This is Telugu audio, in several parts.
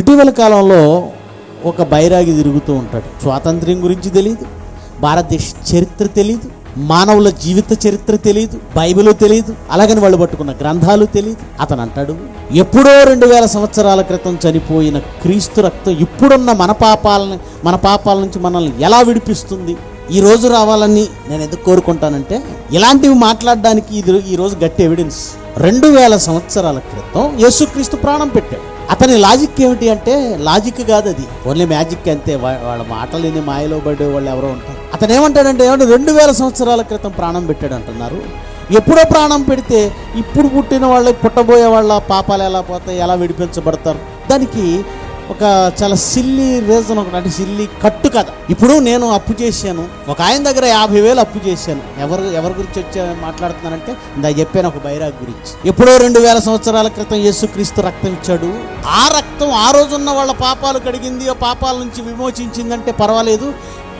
ఇటీవల కాలంలో ఒక బైరాగి తిరుగుతూ ఉంటాడు. స్వాతంత్ర్యం గురించి తెలియదు భారతదేశ చరిత్ర తెలియదు మానవుల జీవిత చరిత్ర తెలియదు బైబిల్ తెలియదు అలాగని వాళ్ళు పట్టుకున్న గ్రంథాలు తెలియదు అతను అంటాడు ఎప్పుడో రెండు వేల సంవత్సరాల క్రితం చనిపోయిన క్రీస్తు రక్తం ఇప్పుడున్న మన పాపాలని మన పాపాల నుంచి మనల్ని ఎలా విడిపిస్తుంది? ఈ రోజు రావాలని నేను ఎందుకు కోరుకుంటానంటే ఇలాంటివి మాట్లాడడానికి ఇది ఈరోజు గట్టి ఎవిడెన్స్ రెండు వేల సంవత్సరాల క్రితం యేసుక్రీస్తు ప్రాణం పెట్టాడు. అతని లాజిక్ ఏమిటి అంటే లాజిక్ కాదు అది. ఓన్లీ మ్యాజిక్ అంతే. వాళ్ళ మాటలేని మాయలో పడే వాళ్ళు ఎవరో ఉంటారు. అతను ఏమంటాడంటే ఏమంటే రెండు వేల సంవత్సరాల క్రితం ప్రాణం పెట్టాడు అంటున్నారు ఎప్పుడో ప్రాణం పెడితే ఇప్పుడు పుట్టిన వాళ్ళకి పుట్టబోయే వాళ్ళ పాపాలు ఎలా పోతాయి ఎలా విడిపించబడతారు? దానికి ఒక చాలా సిల్లీ రీజన్ ఒకటి అంటే సిల్లి కట్టు కథ. ఇప్పుడు నేను అప్పు చేశాను. ఒక ఆయన దగ్గర యాభై వేలు అప్పు చేశాను. ఎవరు ఎవరి గురించి వచ్చే మాట్లాడుతున్నానంటే ఇందా చెప్పాను ఒక బైరాగ్ గురించి. ఎప్పుడో రెండు వేల సంవత్సరాల క్రితం యేసుక్రీస్తు రక్తం ఇచ్చాడు. ఆ రక్తం ఆ రోజున్న వాళ్ళ పాపాలు కడిగింది ఆ పాపాల నుంచి విమోచించిందంటే పర్వాలేదు.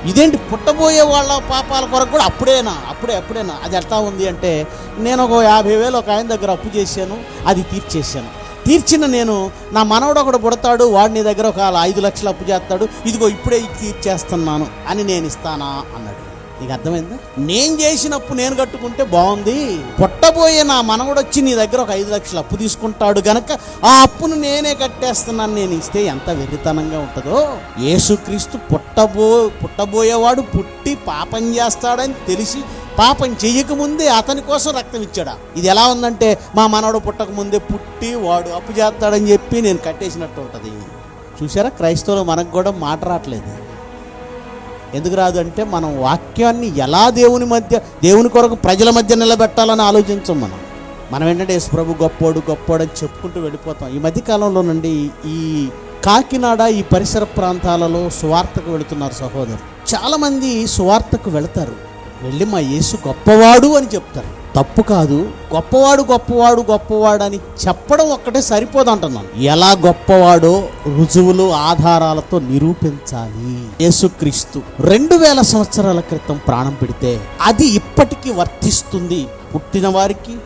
ఇదేంటి పుట్టబోయే వాళ్ళ పాపాల కొరకు కూడా అప్పుడేనా? అప్పుడే అప్పుడేనా? అది ఎట్లా ఉంది అంటే నేను ఒక యాభై వేలు ఒక ఆయన దగ్గర అప్పు చేశాను. అది తీర్చేశాను. తీర్చిన నేను నా మనవడు ఒకడు పుడతాడు వాడు నీ దగ్గర ఒక ఐదు లక్షలు అప్పు చేస్తాడు ఇదిగో ఇప్పుడే తీర్చేస్తున్నాను అని నేను ఇస్తానా అన్నాడు. నీకు అర్థమైందా? నేను చేసినప్పు నేను కట్టుకుంటే బాగుంది. పుట్టబోయే నా మనవడు వచ్చి నీ దగ్గర ఒక ఐదు లక్షలు అప్పు తీసుకుంటాడు గనక ఆ అప్పును నేనే కట్టేస్తున్నాను నేను ఇస్తే ఎంత వెర్రితనంగా ఉంటుందో. యేసుక్రీస్తు పుట్టబో పుట్టబోయేవాడు పుట్టి పాపం చేస్తాడని తెలిసి పాపం చెయ్యకముందే అతని కోసం రక్తం ఇచ్చాడా? ఇది ఎలా ఉందంటే మా మనవడు పుట్టకముందే పుట్టి వాడు అప్పు చేస్తాడని చెప్పి నేను కట్టేసినట్టు ఉంటుంది. చూసారా క్రైస్తవులు మనకు కూడా మాట రావట్లేదు ఎందుకు రాదు అంటే మనం వాక్యాన్ని ఎలా దేవుని మధ్య దేవుని కొరకు ప్రజల మధ్య నిలబెట్టాలని ఆలోచించం మనం. మనం ఏంటంటే యేసు ప్రభు గొప్పోడు గొప్పోడు అని చెప్పుకుంటూ వెళ్ళిపోతాం. ఈ మధ్యకాలంలోనండి నుండి ఈ కాకినాడ ఈ పరిసర ప్రాంతాలలో సువార్తకు వెళుతున్నారు సహోదరు. చాలామంది సువార్తకు వెళతారు. వెళ్ళి మా యేసు గొప్పవాడు అని చెప్తారు. తప్పు కాదు. గొప్పవాడు గొప్పవాడు గొప్పవాడు అని చెప్పడం ఒక్కటే సరిపోదు అంటున్నాను. ఎలా గొప్పవాడో రుజువులు ఆధారాలతో నిరూపించాలి. యేసుక్రీస్తు రెండు వేల సంవత్సరాల క్రితం ప్రాణం పెడితే అది ఇప్పటికీ వర్తిస్తుంది. పుట్టిన వారికి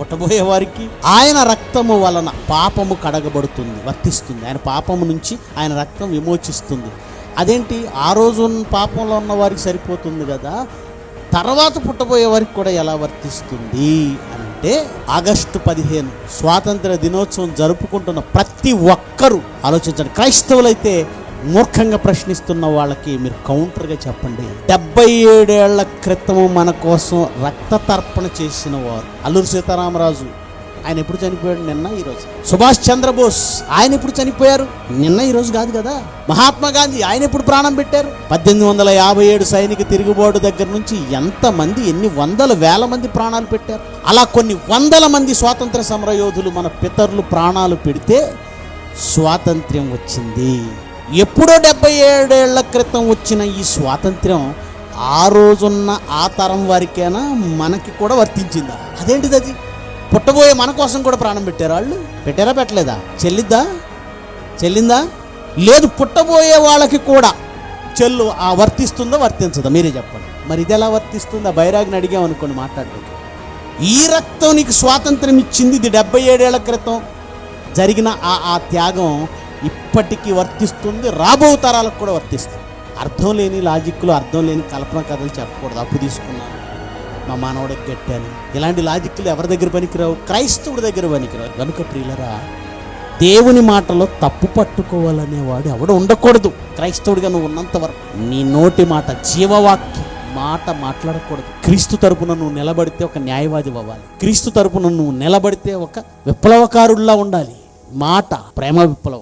పుట్టబోయే వారికి ఆయన రక్తము వలన పాపము కడగబడుతుంది వర్తిస్తుంది. ఆయన పాపము నుంచి ఆయన రక్తం విమోచిస్తుంది. అదేంటి? ఆ రోజు పాపంలో ఉన్న వారికి సరిపోతుంది కదా. తర్వాత పుట్టబోయే వారికి కూడా ఎలా వర్తిస్తుంది అని అంటే ఆగస్టు పదిహేను స్వాతంత్ర దినోత్సవం జరుపుకుంటున్న ప్రతి ఒక్కరూ ఆలోచించండి. క్రైస్తవులైతే మూర్ఖంగా ప్రశ్నిస్తున్న వాళ్ళకి మీరు కౌంటర్గా చెప్పండి. డెబ్బై ఏడేళ్ళ క్రితము మన కోసం రక్త తర్పణ చేసిన వారు. అల్లూరు సీతారామరాజు ఆయన ఎప్పుడు చనిపోయాడు? నిన్న ఈరోజు సుభాష్ చంద్రబోస్. ఆయన ఎప్పుడు చనిపోయారు? నిన్న ఈరోజు కాదు కదా. మహాత్మా గాంధీ ఆయన ఎప్పుడు ప్రాణం పెట్టారు? పద్దెనిమిది వందల యాభై ఏడు సైనిక తిరుగుబాటు దగ్గర నుంచి ఎంతమంది ఎన్ని వందల వేల మంది ప్రాణాలు పెట్టారు? అలా కొన్ని వందల మంది స్వాతంత్ర సమర యోధులు మన పితరులు ప్రాణాలు పెడితే స్వాతంత్ర్యం వచ్చింది. ఎప్పుడో డెబ్బై ఏడేళ్ళ క్రితం వచ్చిన ఈ స్వాతంత్ర్యం ఆ రోజున్న ఆ తరం వారికైనా మనకి కూడా వర్తించిందా? అదేంటిది అది? పుట్టబోయే మన కోసం కూడా ప్రాణం పెట్టారు వాళ్ళు? పెట్టారా పెట్టలేదా? చెల్లిద్దా? చెల్లిందా? లేదు పుట్టబోయే వాళ్ళకి కూడా చెల్లు ఆ వర్తిస్తుందో వర్తించదా? మీరే చెప్పండి. మరి ఇది ఎలా వర్తిస్తుందా? బైరాగ్ని అడిగామనుకోండి అనుకోండి ఈ రక్తం నీకు స్వాతంత్రం ఇచ్చింది ఇది డెబ్బై ఏడేళ్ళ క్రితం జరిగిన ఆ ఆ త్యాగం ఇప్పటికీ వర్తిస్తుంది రాబో తరాలకు కూడా వర్తిస్తుంది. అర్థం లేని లాజిక్లు అర్థం లేని కల్పన కథలు చెప్పకూడదు అప్పు తీసుకున్నాను. మా మానవుడికి కట్టాను ఇలాంటి లాజిక్లు ఎవరి దగ్గర పనికిరావు? క్రైస్తవుడి దగ్గర పనికిరావు. కనుక ప్రియులరా దేవుని మాటలో తప్పు పట్టుకోవాలనేవాడు ఎవడు ఉండకూడదు. క్రైస్తవుడిగా నువ్వు ఉన్నంత వరకు నీ నోటి మాట జీవవాక్యం మాట మాట్లాడకూడదు. క్రీస్తు తరపున నువ్వు నిలబడితే ఒక న్యాయవాది అవ్వాలి. క్రీస్తు తరపున నువ్వు నిలబడితే ఒక విప్లవకారుల్లా ఉండాలి. మాట ప్రేమ విప్లవం.